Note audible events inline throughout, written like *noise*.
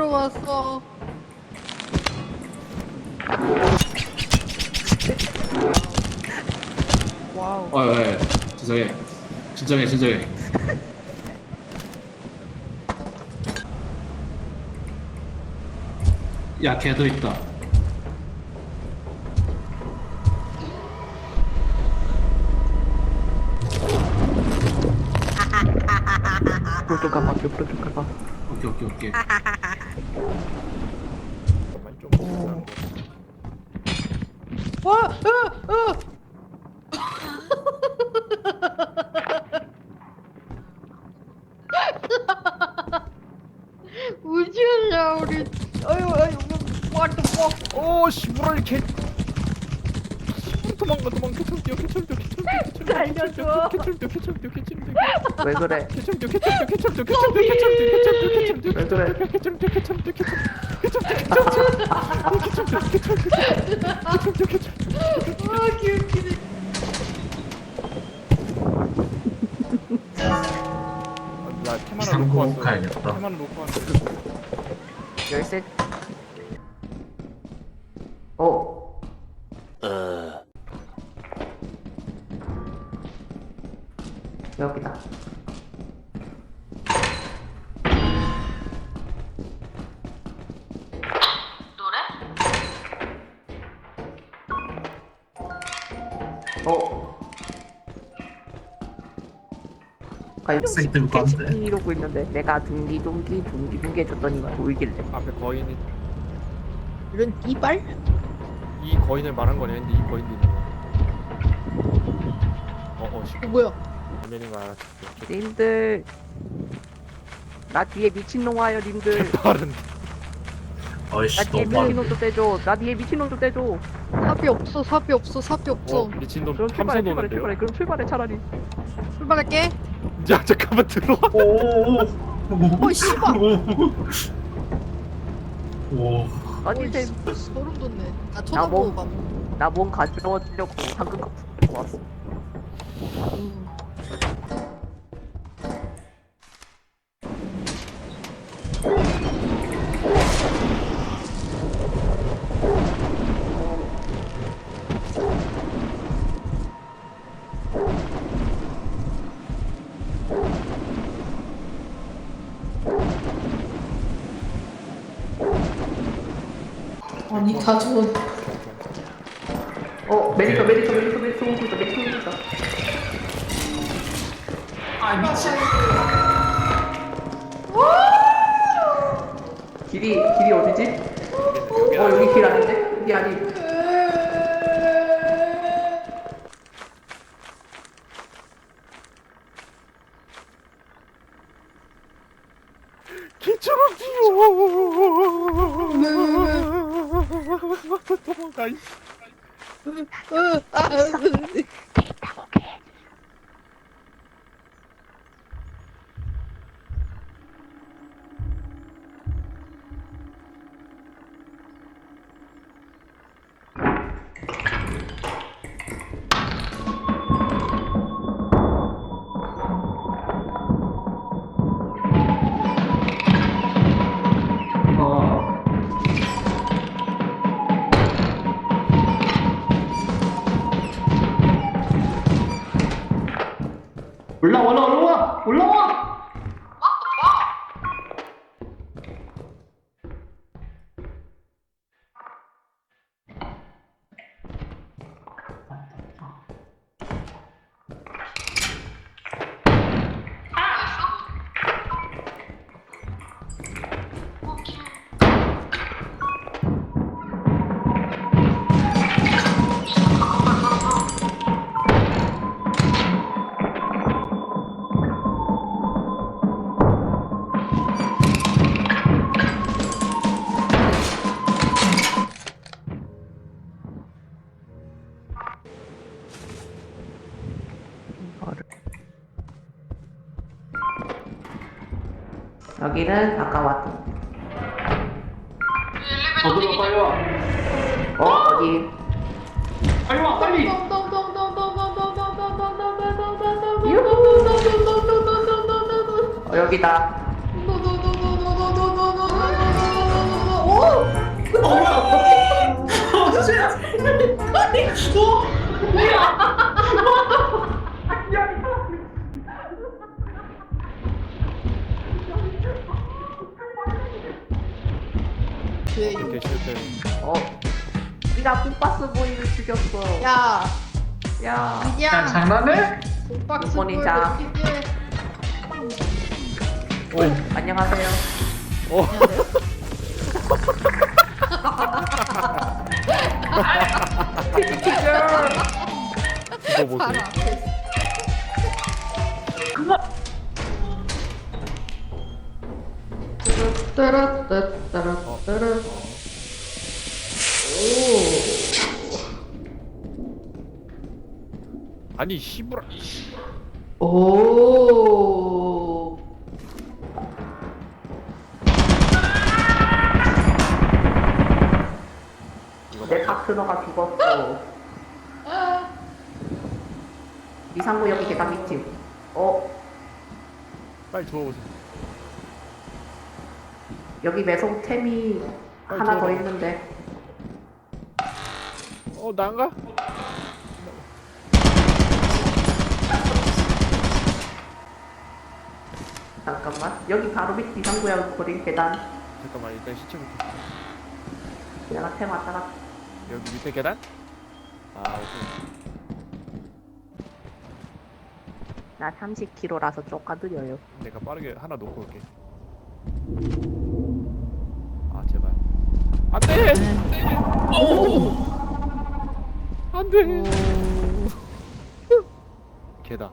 왔어. 와우. 어, 어, 어, 진정해. 진정해, 진정해. 야, 걔도 있다. 오케이, 오케이, 오케이. 잠깐만 좀 불안한 거. 와, 으, 으. 우주야 우리. 아유 아유. What the fuck? 오 씨부랄 개. 도망가 도망가 개철 개철 개철 살려줘. 개철 개철 개철 왜 그래 개철 뛰어 개철 뛰어 개철 뛰어 개철 뛰어 개철 뛰어 개철 뛰어 개철 뛰어 왜 그래 개철 뛰어 개철 뛰어 개철 뛰어 개철 뛰어 개철 뛰어 개철 뛰어 개철 뛰어 개철 뛰어 아 귀엽기네. 나 비상 놓고 왔어 가야겠다. 테마를 놓고 왔어 열쇠 들고 안 돼. 이러고 있는데 내가 둥기 둥기 둥기 둥기 해줬더니만 보이길래 앞에 거인이 이런 이발? 이 거인을 말한 거네 근데 이 거인도 있는 거야 어 어 씨 어, 뭐야? 화면인 거 알았어 님들 나 뒤에 미친놈 와요 님들 빠른 어이씨, 나 뒤에 너무 빠르네. 미친놈 좀 떼줘 나 뒤에 미친놈 좀 떼줘 삽이 없어, 삽이 없어, 삽이 없어. 어 미친놈 그럼 출발해 출발해 출발해 그럼 출발해 차라리 출발할게. 야 잠깐만 들어와 오, 어, 씨발. 오, 아니 쟤 소름 돋네. 나나 쳐다보고. 나몸 가져오려고 방금 갖고 왔어 음. 아니 다 좋은. 어 메리터 메리터 메리터 메리터 오고 있다 메리터 오고 있다 아, 미친. 길이 길이 어디지? 어 여기 길 아닌데? 여기 아니 Ai. Ah, ah, 여기는 아까 왔던 저보다 빨리 와. 어? 어디? 빨리 와, 빨리. 어, 여기다. 오! 어, 뭐야? 이 실패 어. 네가 뽕바스 보이를 죽였어. 야. 야. 야 이냐 장난해? 돈박스 이번이자. 보여줄게. 오, 안녕하세요. 어 이거 보세요. 바로 앞에 따라따따라 따라 아니 씨부라 오. 오. 내 파트너가 죽었어 이상구 여기 계단 밑집 어 빨리 들어오세요 여기 매송 템이 빨리 하나 더. 있는데 어 난가? 잠깐만. 여기 바로 밑 이상구야 거리 계단. 잠깐만 일단 시체부터. 내가 템 왔다가 여기 밑에 계단? 아 오케이. 나 30kg라서 쪼까드려요. 내가 빠르게 하나 놓고 올게. 아 제발. 안돼! 안돼 개다.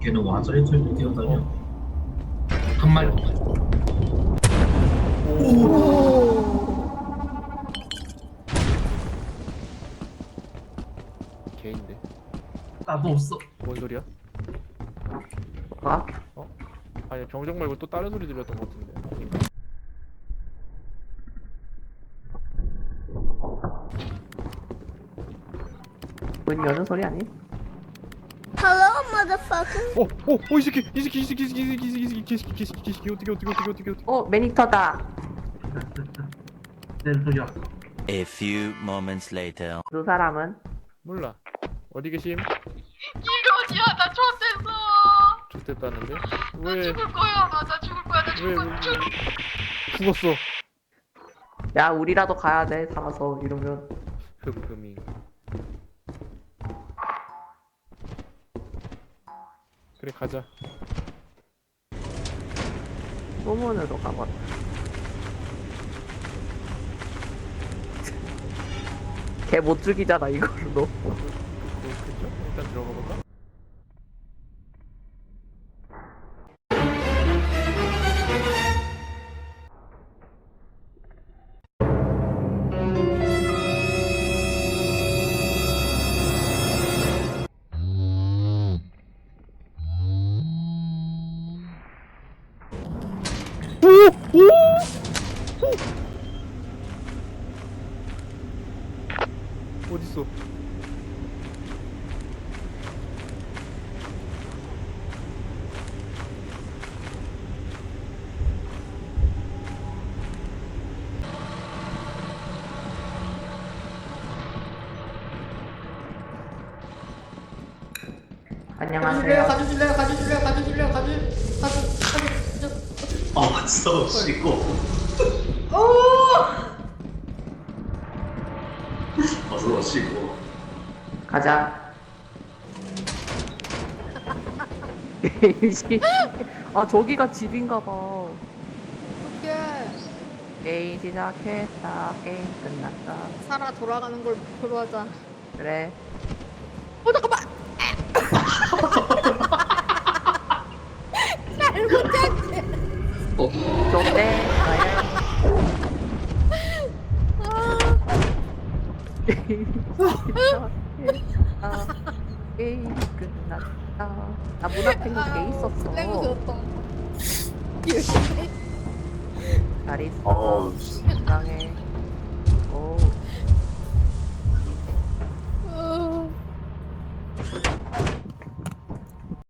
걔는 와저리 들고 뛰어다녀. 한 마리 개인데. 나도 없어. 뭔 소리야? 어? 아니 병정 말고 또 다른 소리 들렸던 것 같은데 문 여는 소리 아니? Hello, motherfucker. 어! 어! 어! 이 새끼! 이 새끼! 이 새끼! 이 새끼! 이 새끼! 이 새끼! 이 새끼! 이 새끼! 이 새끼! 어떻게 어떻게 어떻게 어떻게 어떻게 어 매니터다 내 소리야 A few moments later. 두 사람은 몰라 어디 계심? 이러지야 나 좋댔어. 좋댔다는데? 나 왜? 죽을 거야. 나 죽을 거야. 나 왜? 죽을 거야. 왜? 죽었어 야 우리라도 가야 돼 살아서 이러면 흠흠이 그래 가자 소문으로 가봤다 걔못 죽이잖아 이걸로 그렇겠죠? 일단 들어가 볼까? 안녕하세요? 가져줄래요? 가져줄래요? 가져 가져 가져. 아 왔어 쉬고 어서 쉬고 가자 *laughs* 아 저기가 집인가 봐 어떡해. 게임 시작했다 게임 끝났다 살아 돌아가는 걸 목표로 하자. 그래 어 잠깐만. 집착했다 게임 끝났다 나문 앞에 있는 게 있었어. 잘 있어. 건강해. 오.